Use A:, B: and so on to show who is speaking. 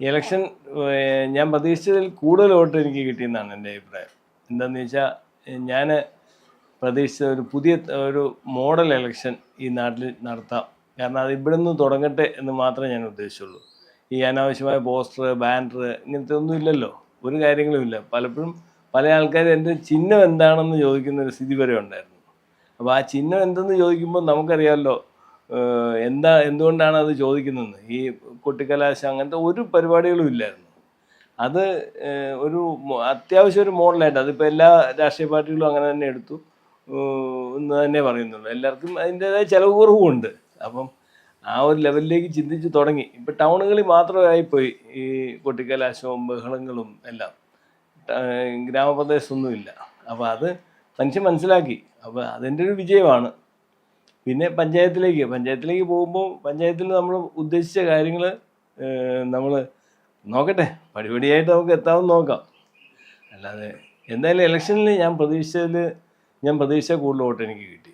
A: Election ഞാൻ പ്രതീക്ഷിച്ചതിൽ കൂടുതൽ vote എനിക്ക് കിട്ടിയെന്നാണ് എന്റെ അഭിപ്രായം. എന്താണെന്ന് വെച്ചാൽ ഞാൻ പ്രതീക്ഷിച്ച ഒരു പുതിയ ഒരു മോഡൽ ഇലക്ഷൻ ഈ നാട്ടിൽ നടത്താം. കാരണം അത് ഇവിടെ നിന്ന് തുടങ്ങട്ടെ എന്ന് മാത്രമേ ഞാൻ ഉദ്ദേശിച്ചുള്ളൂ. ഈ അനാവശ്യമായ പോസ്റ്റർ ബാനർ ഇങ്ങനത്തെ ഒന്നും ഇല്ലല്ലോ. ഒരു കാര്യങ്ങളും ഇല്ല. പലപ്പോഴും പല ആൾക്കാരും എന്റെ ചിഹ്നം എന്താണെന്ന് ചോദിക്കുന്ന ഒരു സ്ഥിതി വരെ ഉണ്ടായിരുന്നു. അപ്പോൾ ആ ചിഹ്നം എന്തെന്ന് ചോദിക്കുമ്പോൾ നമുക്കറിയാമല്ലോ എന്താ എന്തുകൊണ്ടാണ് അത് ചോദിക്കുന്നത്? ഈ കൊട്ടിക്കലാശം അങ്ങനത്തെ ഒരു പരിപാടികളും ഇല്ലായിരുന്നു. അത് ഒരു അത്യാവശ്യം ഒരു മോഡലായിട്ട് അതിപ്പോൾ എല്ലാ രാഷ്ട്രീയ പാർട്ടികളും അങ്ങനെ തന്നെ എടുത്തു. എന്ന് തന്നെ പറയുന്നുള്ളൂ. എല്ലാവർക്കും അതിന്റെതായ ചിലവ് കുറവുമുണ്ട് അപ്പം ആ ഒരു ലെവലിലേക്ക് ചിന്തിച്ച് തുടങ്ങി. ഇപ്പം ടൗണുകളിൽ മാത്രമായിപ്പോയി ഈ കൊട്ടിക്കലാശവും ബഹളങ്ങളും എല്ലാം. ഗ്രാമപ്രദേശമൊന്നുമില്ല അപ്പോൾ അത് മനുഷ്യൻ മനസ്സിലാക്കി. അപ്പോൾ അതിന്റെ ഒരു വിജയമാണ്. പിന്നെ പഞ്ചായത്തിലേക്ക്. പഞ്ചായത്തിലേക്ക് പോകുമ്പോൾ പഞ്ചായത്തിൽ നമ്മൾ ഉദ്ദേശിച്ച കാര്യങ്ങൾ നമ്മൾ നോക്കട്ടെ. പടിപടിയായിട്ട് നമുക്ക് എത്താമെന്ന് നോക്കാം. അല്ലാതെ എന്തായാലും ഇലക്ഷനിൽ ഞാൻ പ്രതീക്ഷിച്ചതിൽ ഞാൻ പ്രതീക്ഷിച്ച കൂടുതൽ വോട്ട് എനിക്ക് കിട്ടി.